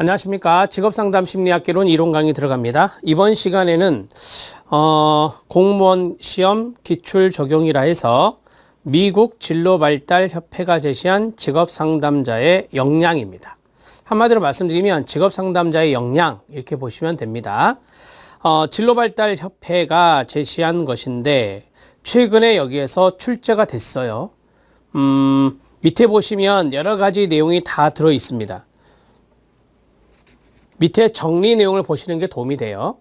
안녕하십니까. 직업상담 심리학개론 이론 강의 들어갑니다. 이번 시간에는, 어, 공무원 시험 기출 적용이라 해서 미국 진로발달협회가 제시한 직업상담자의 역량입니다. 한마디로 말씀드리면 직업상담자의 역량, 이렇게 보시면 됩니다. 어, 진로발달협회가 제시한 것인데, 최근에 여기에서 출제가 됐어요. 음, 밑에 보시면 여러 가지 내용이 다 들어 있습니다. 밑에 정리 내용을 보시는 게 도움이 돼요.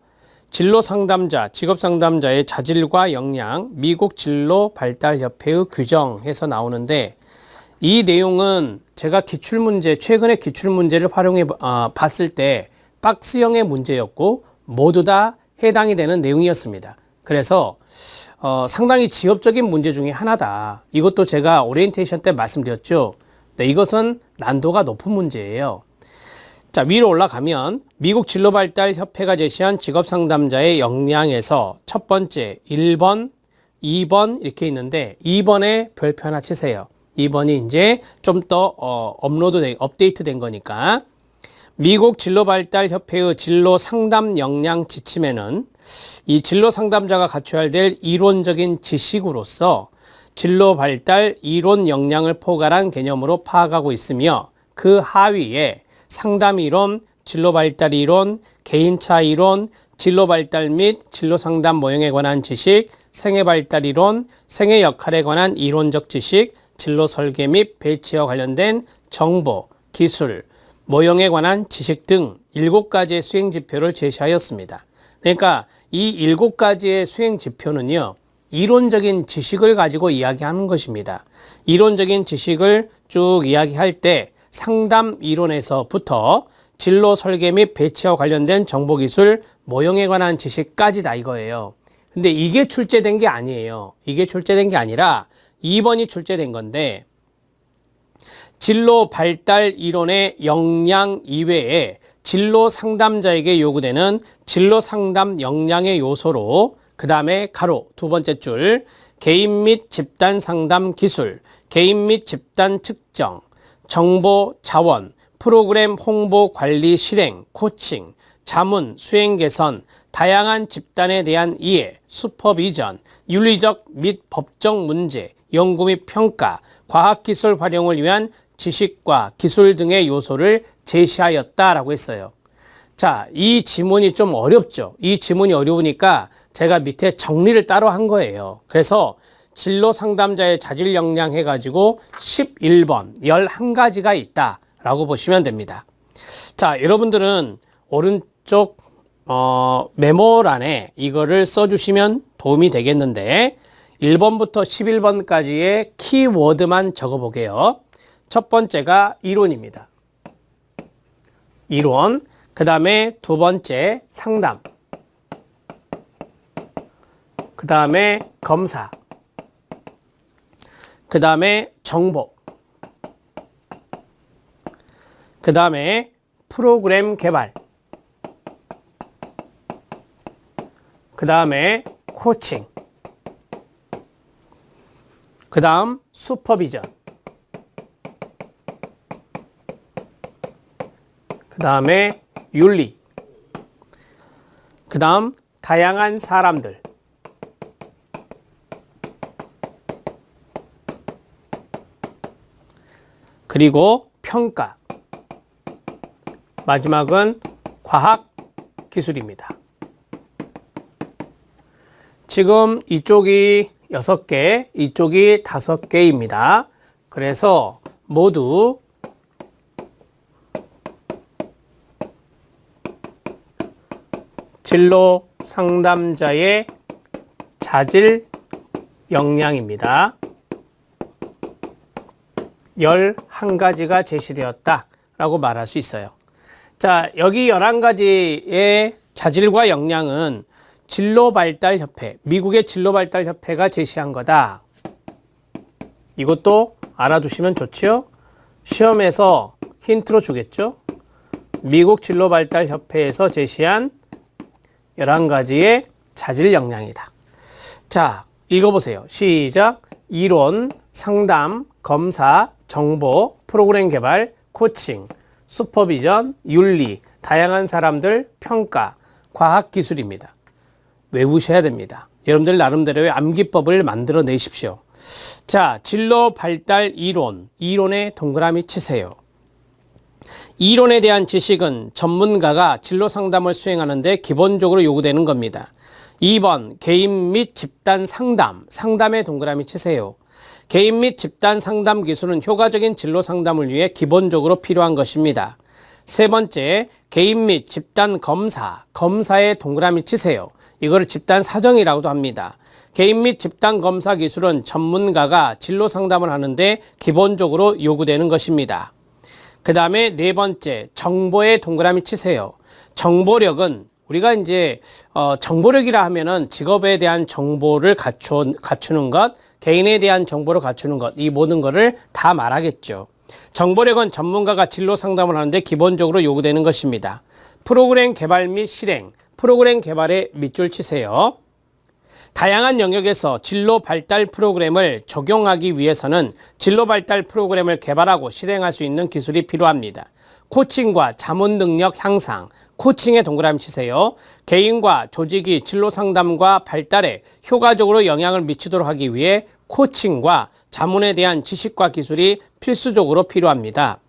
진로 상담자, 직업 상담자의 자질과 역량, 미국 진로 발달 협회의 규정해서 나오는데 이 내용은 제가 기출 문제, 최근에 기출 문제를 활용해 어, 봤을 때 박스형의 문제였고 모두 다 해당이 되는 내용이었습니다. 그래서 어, 상당히 지엽적인 문제 중에 하나다. 이것도 제가 오리엔테이션 때 말씀드렸죠. 네, 이것은 난도가 높은 문제예요. 자, 위로 올라가면 미국 진로발달 협회가 제시한 직업상담자의 역량에서 첫 번째 1번, 2번 이렇게 있는데 2번에 별표 하나 치세요. 2번이 이제 좀더 어, 업로드 된, 업데이트 된 거니까 미국 진로발달 협회의 진로 상담 역량 지침에는 이 진로 상담자가 갖춰야 될 이론적인 지식으로서 진로 발달 이론 역량을 포괄한 개념으로 파악하고 있으며 그 하위에 상담 이론, 진로 발달 이론, 개인차 이론, 진로 발달 및 진로 상담 모형에 관한 지식, 생애 발달 이론, 생애 역할에 관한 이론적 지식, 진로 설계 및 배치와 관련된 정보, 기술, 모형에 관한 지식 등 일곱 가지의 수행 지표를 제시하였습니다. 그러니까 이 일곱 가지의 수행 지표는요, 이론적인 지식을 가지고 이야기하는 것입니다. 이론적인 지식을 쭉 이야기할 때 상담 이론에서부터 진로 설계 및 배치와 관련된 정보기술, 모형에 관한 지식까지다 이거예요. 근데 이게 출제된 게 아니에요. 이게 출제된 게 아니라 2번이 출제된 건데 진로 발달 이론의 역량 이외에 진로 상담자에게 요구되는 진로 상담 역량의 요소로 그 다음에 가로 두 번째 줄 개인 및 집단 상담 기술, 개인 및 집단 측정, 정보 자원, 프로그램 홍보 관리 실행, 코칭, 자문, 수행 개선, 다양한 집단에 대한 이해, 슈퍼비전, 윤리적 및 법적 문제, 연구 및 평가, 과학기술 활용을 위한 지식과 기술 등의 요소를 제시하였다라고 했어요. 자, 이 지문이 좀 어렵죠. 이 지문이 어려우니까 제가 밑에 정리를 따로 한 거예요. 그래서 진로 상담자의 자질 역량 해가지고 11번, 11가지가 있다 라고 보시면 됩니다. 자, 여러분들은 오른쪽 어, 메모란에 이거를 써주시면 도움이 되겠는데 1번부터 11번까지의 키워드만 적어보게요. 첫 번째가 이론입니다. 이론. 그 다음에 두 번째 상담. 그 다음에 검사. 그 다음에 정보. 그 다음에 프로그램 개발. 그 다음에 코칭. 그 다음 슈퍼비전. 그 다음에 윤리. 그 다음 다양한 사람들. 그리고 평가. 마지막은 과학 기술입니다. 지금 이쪽이 6개, 이쪽이 5개입니다. 그래서 모두 진로 상담자의 자질 역량입니다. 11가지가 제시되었다 라고 말할 수 있어요. 자, 여기 11가지의 자질과 역량은 진로발달협회, 미국의 진로발달협회가 제시한 거다. 이것도 알아두시면 좋지요? 시험에서 힌트로 주겠죠? 미국 진로발달협회에서 제시한 11가지의 자질 역량이다. 자, 읽어보세요. 시작. 이론, 상담, 검사, 정보, 프로그램 개발, 코칭, 슈퍼비전, 윤리, 다양한 사람들, 평가, 과학 기술입니다. 외우셔야 됩니다. 여러분들 나름대로의 암기법을 만들어 내십시오. 자, 진로 발달 이론, 이론에 동그라미 치세요. 이론에 대한 지식은 전문가가 진로 상담을 수행하는데 기본적으로 요구되는 겁니다. 2번 개인 및 집단 상담, 상담에 동그라미 치세요. 개인 및 집단 상담 기술은 효과적인 진로 상담을 위해 기본적으로 필요한 것입니다. 세 번째, 개인 및 집단 검사, 검사에 동그라미 치세요. 이거를 집단 사정이라고도 합니다. 개인 및 집단 검사 기술은 전문가가 진로 상담을 하는데 기본적으로 요구되는 것입니다. 그 다음에 네 번째, 정보에 동그라미 치세요. 정보력은 우리가 이제 어, 정보력이라 하면은 직업에 대한 정보를 갖추, 갖추는 것, 개인에 대한 정보를 갖추는 것, 이 모든 것을 다 말하겠죠. 정보력은 전문가가 진로 상담을 하는데 기본적으로 요구되는 것입니다. 프로그램 개발 및 실행, 프로그램 개발에 밑줄 치세요. 다양한 영역에서 진로 발달 프로그램을 적용하기 위해서는 진로 발달 프로그램을 개발하고 실행할 수 있는 기술이 필요합니다. 코칭과 자문 능력 향상, 코칭에 동그라미 치세요. 개인과 조직이 진로 상담과 발달에 효과적으로 영향을 미치도록 하기 위해 코칭과 자문에 대한 지식과 기술이 필수적으로 필요합니다.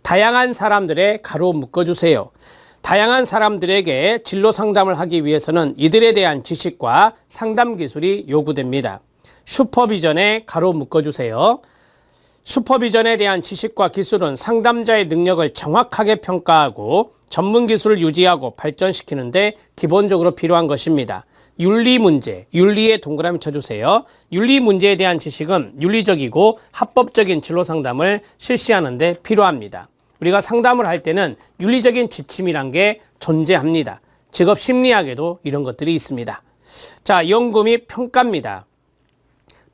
다양한 사람들의 가로 묶어주세요. 다양한 사람들에게 진로 상담을 하기 위해서는 이들에 대한 지식과 상담 기술이 요구됩니다. 슈퍼비전에 가로 묶어주세요. 슈퍼비전에 대한 지식과 기술은 상담자의 능력을 정확하게 평가하고 전문 기술을 유지하고 발전시키는 데 기본적으로 필요한 것입니다. 윤리 문제, 윤리에 동그라미 쳐주세요. 윤리 문제에 대한 지식은 윤리적이고 합법적인 진로 상담을 실시하는 데 필요합니다. 우리가 상담을 할 때는 윤리적인 지침이란 게 존재합니다. 직업 심리학에도 이런 것들이 있습니다. 자, 및 평가입니다.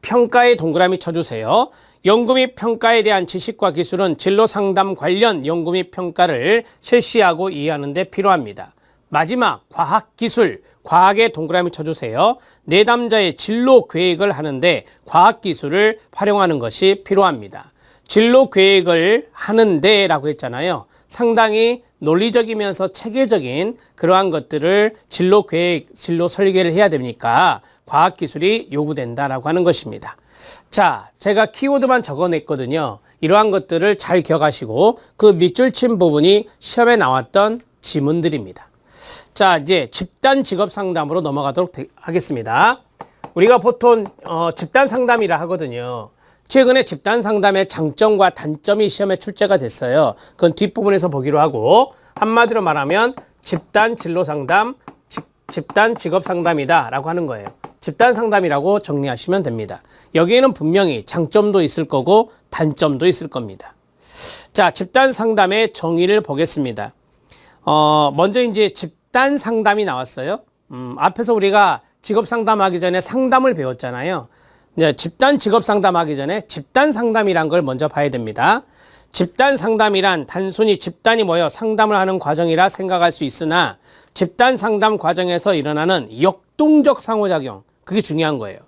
평가에 동그라미 쳐주세요. 및 평가에 대한 지식과 기술은 진로 상담 관련 및 평가를 실시하고 이해하는 데 필요합니다. 마지막 과학 기술, 과학에 동그라미 쳐주세요. 내담자의 진로 계획을 하는데 과학 기술을 활용하는 것이 필요합니다. 진로 계획을 하는데 라고 했잖아요. 상당히 논리적이면서 체계적인 그러한 것들을 진로 계획, 진로 설계를 해야 되니까 과학 기술이 요구된다라고 하는 것입니다. 자, 제가 키워드만 적어냈거든요. 이러한 것들을 잘 기억하시고 그 밑줄 친 부분이 시험에 나왔던 지문들입니다. 자, 이제 집단 직업 상담으로 넘어가도록 하겠습니다. 우리가 보통 어, 집단 상담이라 하거든요. 최근에 집단 상담의 장점과 단점이 시험에 출제가 됐어요. 그건 뒷부분에서 보기로 하고 한마디로 말하면 집단 진로 상담, 집단 직업 상담이다 라고 하는 거예요. 집단 상담이라고 정리하시면 됩니다. 여기에는 분명히 장점도 있을 거고 단점도 있을 겁니다. 자, 집단 상담의 정의를 보겠습니다. 어, 먼저 이제 집단 상담이 나왔어요. 음, 앞에서 우리가 직업 상담하기 전에 상담을 배웠잖아요. 이제 집단 직업 상담하기 전에 집단 상담이란 걸 먼저 봐야 됩니다. 집단 상담이란 단순히 집단이 모여 상담을 하는 과정이라 생각할 수 있으나 집단 상담 과정에서 일어나는 역동적 상호작용 그게 중요한 거예요.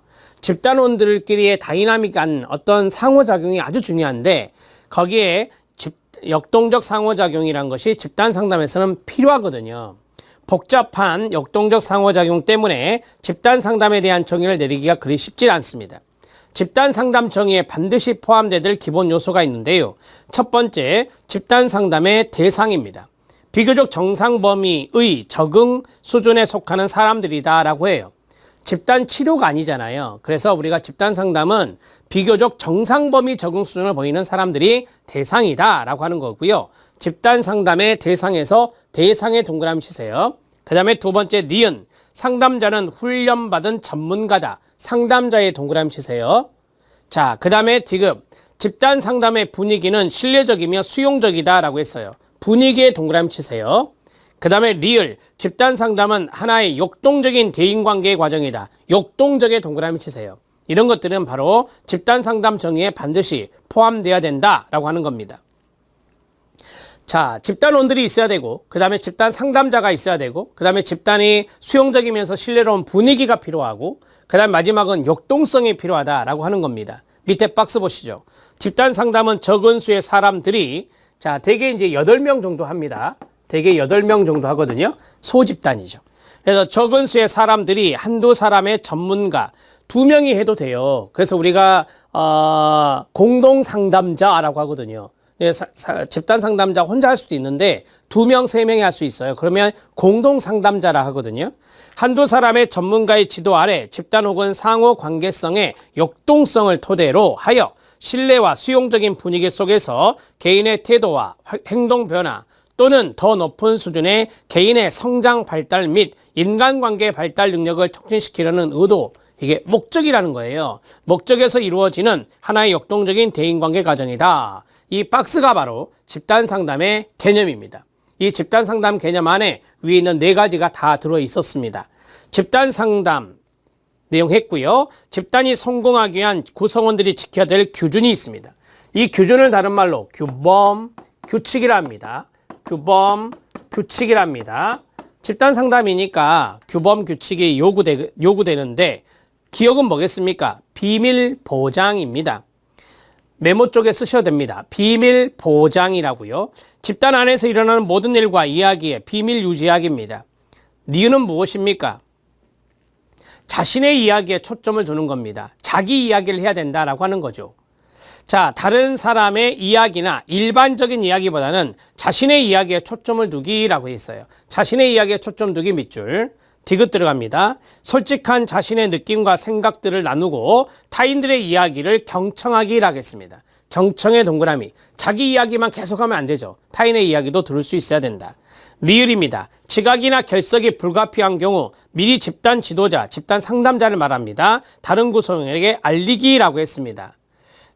집단원들끼리의 다이나믹한 어떤 상호작용이 아주 중요한데 거기에 집, 역동적 상호작용이란 것이 집단 상담에서는 필요하거든요. 복잡한 역동적 상호작용 때문에 집단 상담에 대한 정의를 내리기가 그리 쉽지 않습니다. 집단 상담 정의에 반드시 포함되될 기본 요소가 있는데요. 첫 번째, 집단 상담의 대상입니다. 비교적 정상 범위의 적응 수준에 속하는 사람들이다라고 해요. 집단 치료가 아니잖아요. 그래서 우리가 집단 상담은 비교적 정상 범위 적응 수준을 보이는 사람들이 대상이다 라고 하는 거고요. 집단 상담의 대상에서 대상의 동그라미 치세요. 그 다음에 두 번째 니은 상담자는 훈련받은 전문가다. 상담자의 동그라미 치세요. 자, 그 다음에 디귿 집단 상담의 분위기는 신뢰적이며 수용적이다 라고 했어요. 분위기에 동그라미 치세요. 그 다음에 리을 집단 상담은 하나의 역동적인 대인관계의 과정이다. 역동적의 동그라미 치세요. 이런 것들은 바로 집단 상담 정의에 반드시 포함되어야 된다라고 하는 겁니다. 자, 집단원들이 있어야 되고, 그 다음에 집단 상담자가 있어야 되고, 그 다음에 집단이 수용적이면서 신뢰로운 분위기가 필요하고, 그 다음 마지막은 역동성이 필요하다라고 하는 겁니다. 밑에 박스 보시죠. 집단 상담은 적은 수의 사람들이 자, 대개 이제 8명 정도 합니다. 대개 8명 정도 하거든요. 소집단이죠. 그래서 적은 수의 사람들이 한두 사람의 전문가 두 명이 해도 돼요. 그래서 우리가 어, 공동 상담자라고 하거든요. 예, 사- 사- 집단 상담자 혼자 할 수도 있는데 두 명, 세 명이 할 수 있어요. 그러면 공동 상담자라 하거든요. 한두 사람의 전문가의 지도 아래 집단 혹은 상호 관계성의 역동성을 토대로 하여 신뢰와 수용적인 분위기 속에서 개인의 태도와 화- 행동 변화 또는 더 높은 수준의 개인의 성장 발달 및 인간관계 발달 능력을 촉진시키려는 의도 이게 목적이라는 거예요. 목적에서 이루어지는 하나의 역동적인 대인관계 과정이다. 이 박스가 바로 집단 상담의 개념입니다. 이 집단 상담 개념 안에 위에 있는 네 가지가 다 들어 있었습니다. 집단 상담 내용 했고요. 집단이 성공하기 위한 구성원들이 지켜야 될 규준이 있습니다. 이 규준을 다른 말로 규범, 규칙이라 합니다. 규범, 규칙이랍니다. 집단 상담이니까 규범, 규칙이 요구되, 요구되는데 기억은 뭐겠습니까? 비밀 보장입니다. 메모 쪽에 쓰셔도 됩니다. 비밀 보장이라고요. 집단 안에서 일어나는 모든 일과 이야기에 비밀 유지하기입니다. 니은은 무엇입니까? 자신의 이야기에 초점을 두는 겁니다. 자기 이야기를 해야 된다라고 하는 거죠. 자, 다른 사람의 이야기나 일반적인 이야기보다는 자신의 이야기에 초점을 두기라고 했어요. 자신의 이야기에 초점 두기 밑줄. 디귿 들어갑니다. 솔직한 자신의 느낌과 생각들을 나누고 타인들의 이야기를 경청하기라고 했습니다. 경청의 동그라미. 자기 이야기만 계속하면 안 되죠. 타인의 이야기도 들을 수 있어야 된다. 리을입니다. 지각이나 결석이 불가피한 경우 미리 집단 지도자, 집단 상담자를 말합니다. 다른 구성원에게 알리기라고 했습니다.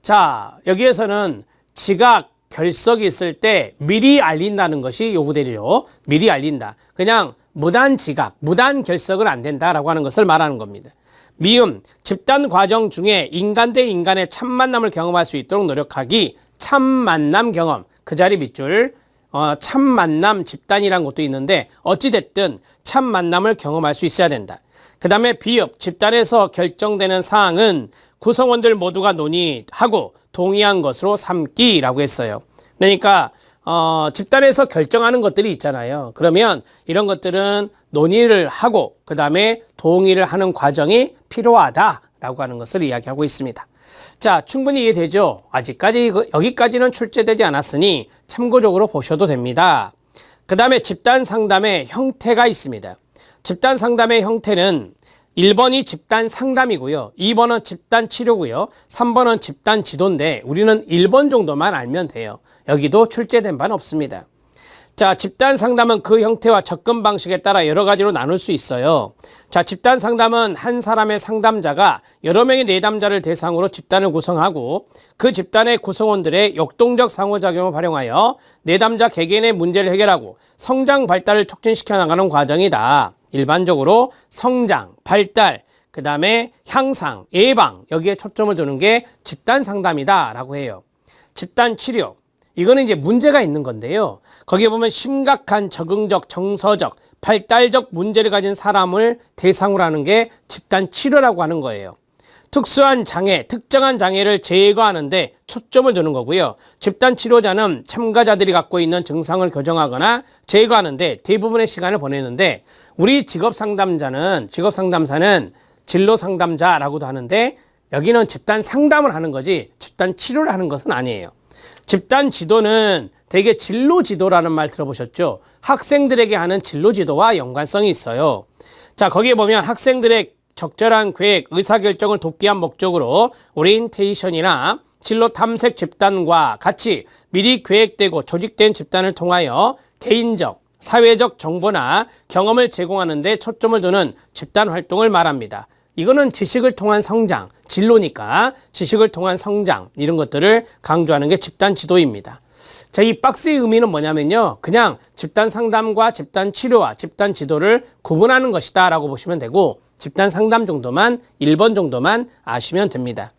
자, 여기에서는 지각, 결석이 있을 때 미리 알린다는 것이 요구되죠. 미리 알린다. 그냥 무단 지각, 무단 결석은 안 된다라고 하는 것을 말하는 겁니다. 미음, 집단 과정 중에 인간 대 인간의 참 만남을 경험할 수 있도록 노력하기, 참 만남 경험, 그 자리 밑줄, 어, 참 만남 집단이란 것도 있는데 어찌됐든 참 만남을 경험할 수 있어야 된다. 그 다음에 비읍, 집단에서 결정되는 사항은 구성원들 모두가 논의하고 동의한 것으로 삼기라고 했어요. 그러니까 어, 집단에서 결정하는 것들이 있잖아요. 그러면 이런 것들은 논의를 하고 그 다음에 동의를 하는 과정이 필요하다라고 하는 것을 이야기하고 있습니다. 자, 충분히 이해되죠? 아직까지 여기까지는 출제되지 않았으니 참고적으로 보셔도 됩니다. 그 다음에 집단 상담의 형태가 있습니다. 집단 상담의 형태는 1번이 집단 상담이고요. 2번은 집단 치료고요. 3번은 집단 지도인데 우리는 1번 정도만 알면 돼요. 여기도 출제된 바는 없습니다. 자, 집단 상담은 그 형태와 접근 방식에 따라 여러 가지로 나눌 수 있어요. 자, 집단 상담은 한 사람의 상담자가 여러 명의 내담자를 대상으로 집단을 구성하고 그 집단의 구성원들의 역동적 상호작용을 활용하여 내담자 개개인의 문제를 해결하고 성장 발달을 촉진시켜 나가는 과정이다. 일반적으로 성장, 발달, 그 다음에 향상, 예방 여기에 초점을 두는 게 집단 상담이다 라고 해요. 집단 치료. 이거는 이제 문제가 있는 건데요. 거기에 보면 심각한 적응적, 정서적, 발달적 문제를 가진 사람을 대상으로 하는 게 집단 치료라고 하는 거예요. 특수한 장애, 특정한 장애를 제거하는데 초점을 두는 거고요. 집단 치료자는 참가자들이 갖고 있는 증상을 교정하거나 제거하는데 대부분의 시간을 보내는데 우리 직업 상담자는 직업 상담사는 진로 상담자라고도 하는데 여기는 집단 상담을 하는 거지 집단 치료를 하는 것은 아니에요. 집단 지도는 대개 진로 지도라는 말 들어보셨죠? 학생들에게 하는 진로 지도와 연관성이 있어요. 자, 거기에 보면 학생들의 적절한 계획, 의사결정을 돕기 위한 목적으로 오리엔테이션이나 진로 탐색 집단과 같이 미리 계획되고 조직된 집단을 통하여 개인적, 사회적 정보나 경험을 제공하는 데 초점을 두는 집단 활동을 말합니다. 이거는 지식을 통한 성장, 진로니까 지식을 통한 성장 이런 것들을 강조하는 게 집단 지도입니다. 자, 이 박스의 의미는 뭐냐면요. 그냥 집단 상담과 집단 치료와 집단 지도를 구분하는 것이다 라고 보시면 되고 집단 상담 정도만 1번 정도만 아시면 됩니다.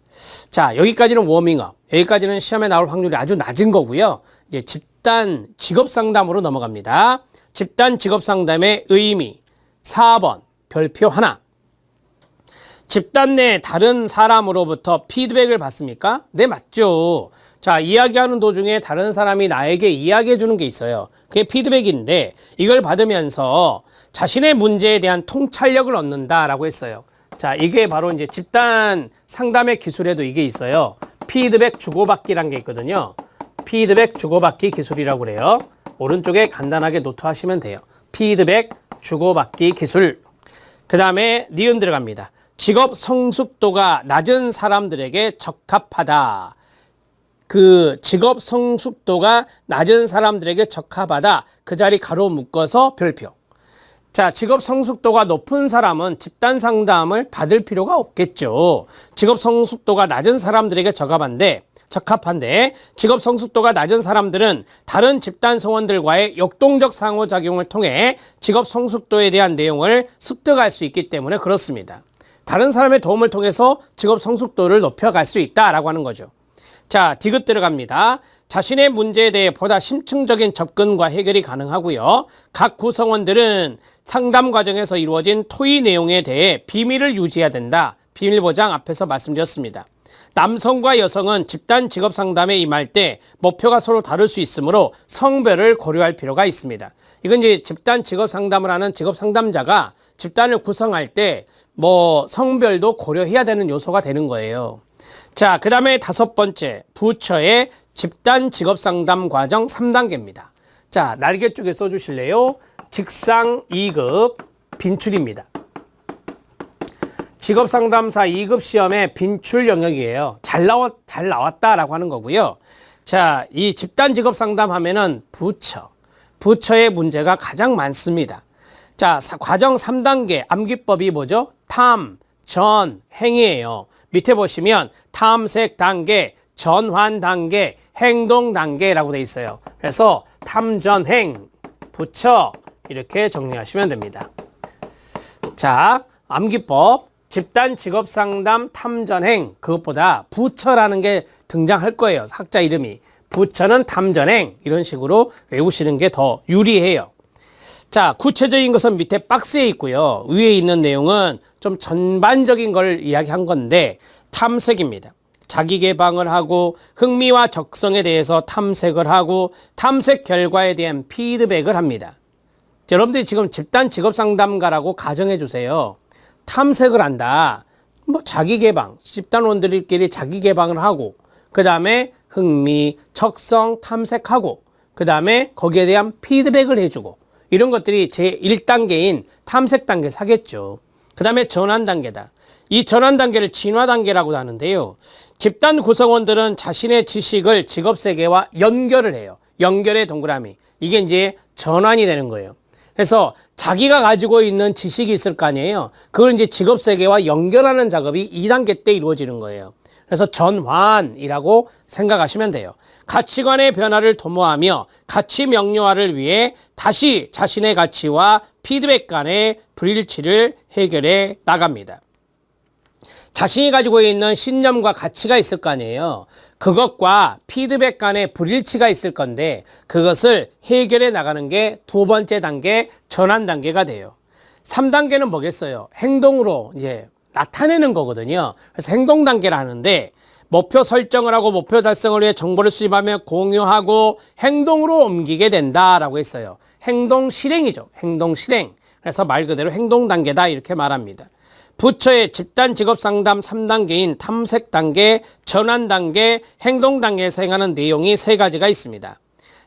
자, 여기까지는 워밍업. 여기까지는 시험에 나올 확률이 아주 낮은 거고요. 이제 집단 직업 상담으로 넘어갑니다. 집단 직업 상담의 의미 4번 별표 하나. 집단 내 다른 사람으로부터 피드백을 받습니까? 네, 맞죠. 자, 이야기하는 도중에 다른 사람이 나에게 이야기해 주는 게 있어요. 그게 피드백인데 이걸 받으면서 자신의 문제에 대한 통찰력을 얻는다라고 했어요. 자, 이게 바로 이제 집단 상담의 기술에도 이게 있어요. 피드백 주고받기란 게 있거든요. 피드백 주고받기 기술이라고 그래요. 오른쪽에 간단하게 노트하시면 돼요. 피드백 주고받기 기술. 그 다음에 니은 들어갑니다. 직업 성숙도가 낮은 사람들에게 적합하다. 그 직업 성숙도가 낮은 사람들에게 적합하다. 그 자리 가로 묶어서 별표. 자, 직업 성숙도가 높은 사람은 집단 상담을 받을 필요가 없겠죠. 직업 성숙도가 낮은 사람들에게 적합한데, 적합한데, 직업 성숙도가 낮은 사람들은 다른 집단 성원들과의 역동적 상호작용을 통해 직업 성숙도에 대한 내용을 습득할 수 있기 때문에 그렇습니다. 다른 사람의 도움을 통해서 직업 성숙도를 높여갈 수 있다라고 하는 거죠. 자, 디귿 들어갑니다. 자신의 문제에 대해 보다 심층적인 접근과 해결이 가능하고요. 각 구성원들은 상담 과정에서 이루어진 토의 내용에 대해 비밀을 유지해야 된다. 비밀 보장 앞에서 말씀드렸습니다. 남성과 여성은 집단 직업 상담에 임할 때 목표가 서로 다를 수 있으므로 성별을 고려할 필요가 있습니다. 이건 이제 집단 직업 상담을 하는 직업 상담자가 집단을 구성할 때 뭐 성별도 고려해야 되는 요소가 되는 거예요. 자, 그 다음에 다섯 번째, 부처의 집단 직업 상담 과정 3단계입니다. 자, 날개 쪽에 써주실래요? 직상 2급 빈출입니다. 직업 상담사 2급 시험의 빈출 영역이에요. 잘 나왔, 잘 나왔다라고 하는 거고요. 자, 이 집단 직업 상담 하면은 부처. 부처의 문제가 가장 많습니다. 자, 사- 과정 3단계 암기법이 뭐죠? 탐, 전, 행이에요. 밑에 보시면 탐색 단계, 전환 단계, 행동 단계라고 돼 있어요. 그래서 탐, 전, 행, 부처 이렇게 정리하시면 됩니다. 자, 암기법, 집단 직업 상담 탐전행 그것보다 부처라는 게 등장할 거예요. 학자 이름이. 부처는 탐전행 이런 식으로 외우시는 게 더 유리해요. 자, 구체적인 것은 밑에 박스에 있고요. 위에 있는 내용은 좀 전반적인 걸 이야기한 건데 탐색입니다. 자기 개방을 하고 흥미와 적성에 대해서 탐색을 하고 탐색 결과에 대한 피드백을 합니다. 자, 여러분들이 지금 집단 직업 상담가라고 가정해 주세요. 탐색을 한다. 뭐 자기 개방, 집단원들끼리 자기 개방을 하고 그 다음에 흥미, 적성 탐색하고 그 다음에 거기에 대한 피드백을 해주고 이런 것들이 제 1단계인 탐색 단계 사겠죠. 그 다음에 전환 단계다. 이 전환 단계를 진화 단계라고 하는데요. 집단 구성원들은 자신의 지식을 직업 세계와 연결을 해요. 연결의 동그라미. 이게 이제 전환이 되는 거예요. 그래서 자기가 가지고 있는 지식이 있을 거 아니에요. 그걸 이제 직업 세계와 연결하는 작업이 2단계 때 이루어지는 거예요. 그래서 전환이라고 생각하시면 돼요. 가치관의 변화를 도모하며 가치 명료화를 위해 다시 자신의 가치와 피드백 간의 불일치를 해결해 나갑니다. 자신이 가지고 있는 신념과 가치가 있을 거 아니에요. 그것과 피드백 간의 불일치가 있을 건데 그것을 해결해 나가는 게 두 번째 단계 전환 단계가 돼요. 3단계는 뭐겠어요? 행동으로 이제 나타내는 거거든요. 그래서 행동 단계를 하는데 목표 설정을 하고 목표 달성을 위해 정보를 수집하며 공유하고 행동으로 옮기게 된다라고 했어요. 행동 실행이죠. 행동 실행. 그래서 말 그대로 행동 단계다 이렇게 말합니다. 부처의 집단 직업 상담 3단계인 탐색 단계, 전환 단계, 행동 단계에서 행하는 내용이 세 가지가 있습니다.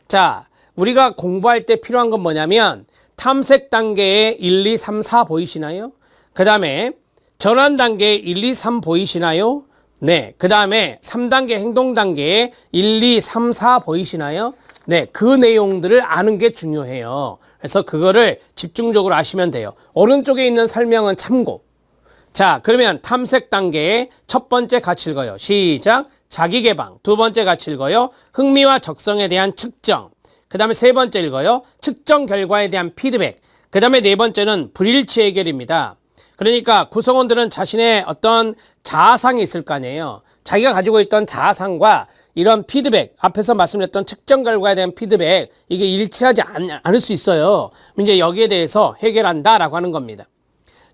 자, 우리가 공부할 때 필요한 건 뭐냐면 탐색 단계에 1, 2, 3, 4 보이시나요? 그 다음에 전환 단계에 1, 2, 3 보이시나요? 네. 그 다음에 3단계 행동 단계에 1, 2, 3, 4 보이시나요? 네. 그 내용들을 아는 게 중요해요. 그래서 그거를 집중적으로 아시면 돼요. 오른쪽에 있는 설명은 참고. 자, 그러면 탐색 단계의 첫 번째 같이 읽어요. 시작. 자기 개방. 두 번째 같이 읽어요. 흥미와 적성에 대한 측정. 그 다음에 세 번째 읽어요. 측정 결과에 대한 피드백. 그 다음에 네 번째는 불일치 해결입니다. 그러니까 구성원들은 자신의 어떤 자아상이 있을 거 아니에요. 자기가 가지고 있던 자아상과 이런 피드백, 앞에서 말씀드렸던 측정 결과에 대한 피드백, 이게 일치하지 않, 않을 수 있어요. 이제 여기에 대해서 해결한다라고 하는 겁니다.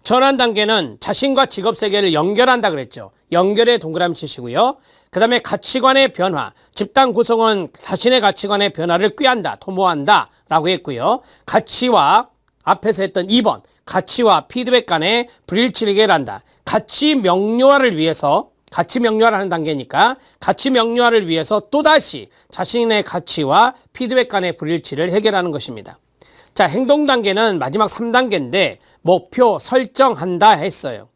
전환 단계는 자신과 직업 세계를 연결한다 그랬죠. 연결에 동그라미 치시고요. 그 다음에 가치관의 변화, 집단 구성은 자신의 가치관의 변화를 꾀한다, 도모한다 라고 했고요. 가치와 앞에서 했던 2번, 가치와 피드백 간의 불일치를 해결한다. 가치 명료화를 위해서 가치 명료화를 하는 단계니까 가치 명료화를 위해서 또다시 자신의 가치와 피드백 간의 불일치를 해결하는 것입니다. 자, 행동 단계는 마지막 3단계인데 목표 설정한다 했어요.